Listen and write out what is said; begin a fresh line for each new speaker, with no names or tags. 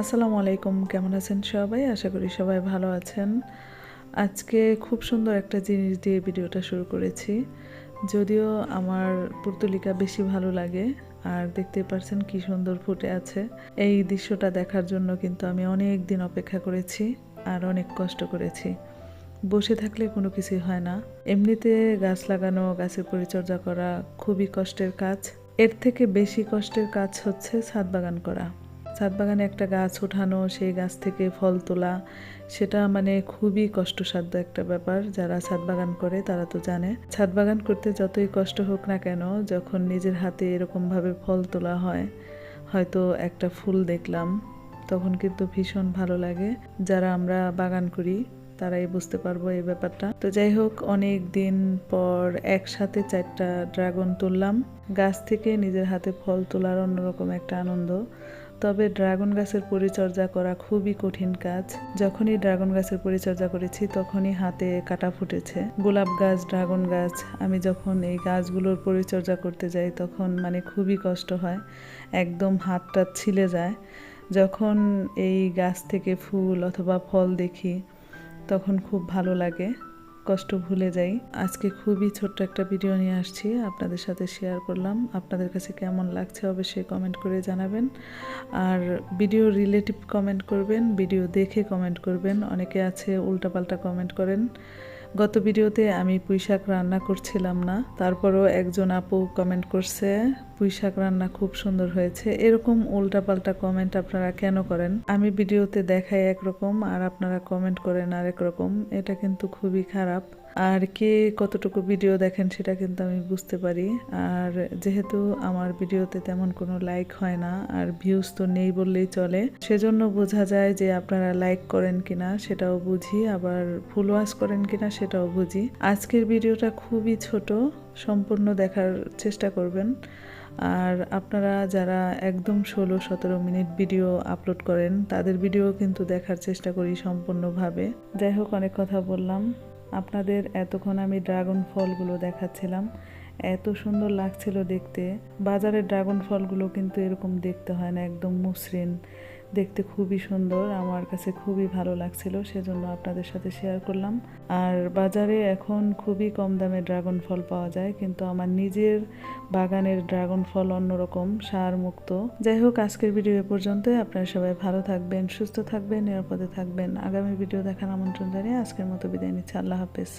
আসসালামু আলাইকুম, কেমন আছেন সবাই? আশা করি সবাই ভালো আছেন। আজকে খুব সুন্দর একটা জিনিস দিয়ে ভিডিওটা শুরু করেছি। যদিও আমার পুর্তলিকা বেশি ভালো লাগে, আর দেখতে পারছেন কি সুন্দর ফুটে আছে। এই দৃশ্যটা দেখার জন্য কিন্তু আমি অনেক দিন অপেক্ষা করেছি, আর অনেক কষ্ট করেছি। বসে থাকলে কোনো কিছুই হয় না। এমনিতে গাছ লাগানো, গাছের পরিচর্যা করা খুবই কষ্টের কাজ। এর থেকে বেশি কষ্টের কাজ হচ্ছে ছাদ বাগান করা। ছাদ বাগানে একটা গাছ ওঠানো, সেই গাছ থেকে ফল তোলা, সেটা মানে খুবই কষ্টসাধ্য একটা ব্যাপার। যারা ছাদ বাগান করে, তারা তো জানে। ছাদ বাগান করতে যতই কষ্ট হোক না কেন, যখন নিজের হাতে এরকমভাবে ফল তোলা হয়, হয়তো একটা ফুল দেখলাম, তখন কিন্তু ভীষণ ভালো লাগে। যারা আমরা বাগান করি, তারাই বুঝতে পারব এই ব্যাপারটা। তো যাই হোক, অনেক দিন পর একসাথে চারটা ড্রাগন তুললাম। গাছ থেকে নিজের হাতে ফল তোলার অন্যরকম একটা আনন্দ। তবে ড্রাগন গাছের পরিচর্যা করা খুবই কঠিন কাজ। যখনই ড্রাগন গাছের পরিচর্যা করেছি, তখনই হাতে কাটা ফুটেছে। গোলাপ গাছ, ড্রাগন গাছ, আমি যখন এই গাছগুলোর পরিচর্যা করতে যাই, তখন মানে খুবই কষ্ট হয়। একদম হাতটা ছিলে যায়। যখন এই গাছ থেকে ফুল অথবা ফল দেখি, তখন খুব ভালো লাগে। কষ্ট ভুলে যাই। আজকে খুবই ছোট্ট একটা ভিডিও নিয়ে আসছি। আপনাদের সাথে শেয়ার করলাম। আপনাদের কাছে কেমন লাগছে অবশ্যই কমেন্ট করে জানাবেন। আর ভিডিও রিলেটিভ কমেন্ট করবেন ভিডিও দেখে কমেন্ট করবেন। অনেকে আছে উল্টাপাল্টা কমেন্ট করেন। গত ভিডিওতে আমি পুঁই শাক রান্না করছিলাম না। তারপরও একজন আপু কমেন্ট করছে পুঁই শাক রান্না খুব সুন্দর হয়েছে। এরকম উল্টাপাল্টা কমেন্ট আপনারা কেন করেন? আমি ভিডিওতে দেখাই একরকম আর আপনারা কমেন্ট করেন আরেক রকম। এটা কিন্তু খুবই খারাপ। আর কে কতটুকু ভিডিও দেখেন সেটা কিন্তু আমি বুঝতে পারি। আর যেহেতু আমার ভিডিওতে তেমন কোনো লাইক হয় না আর ভিউজ তো নেই বললেই চলে, সেজন্য বোঝা যায় যে আপনারা লাইক করেন কিনা সেটাও বুঝি, আবার ফুল ওয়াশ করেন কিনা সেটাও বুঝি। আজকের ভিডিওটা খুবই ছোট। সম্পূর্ণ দেখার চেষ্টা করবেন। আর আপনারা যারা একদম ষোলো, সতেরো মিনিট ভিডিও আপলোড করেন, তাদের ভিডিও কিন্তু দেখার চেষ্টা করি সম্পূর্ণভাবে। যাই হোক, অনেক কথা বললাম। আপনাদের এতক্ষণ আমি ড্রাগন ফলগুলো দেখাচ্ছিলাম। এত সুন্দর লাগছিল দেখতে। বাজারের ড্রাগন ফলগুলো কিন্তু এরকম দেখতে হয় না, একদম মসৃণ। দেখতে খুবই সুন্দর, আমার কাছে খুবই ভালো লাগছিল, সেজন্য আপনাদের সাথে শেয়ার করলাম। আর বাজারে এখন খুবই কম দামে ড্রাগন ফল পাওয়া যায়, কিন্তু আমার নিজের বাগানের ড্রাগন ফল অন্যরকম সার মুক্ত যাই হোক, আজকের ভিডিও এ পর্যন্ত, আপনারা সবাই ভালো থাকবেন, সুস্থ থাকবেন, নিরাপদে থাকবেন। আগামী ভিডিও দেখার আমন্ত্রণ জানিয়ে আজকের মতো বিদায় নিচ্ছি, আল্লাহ হাফেজ।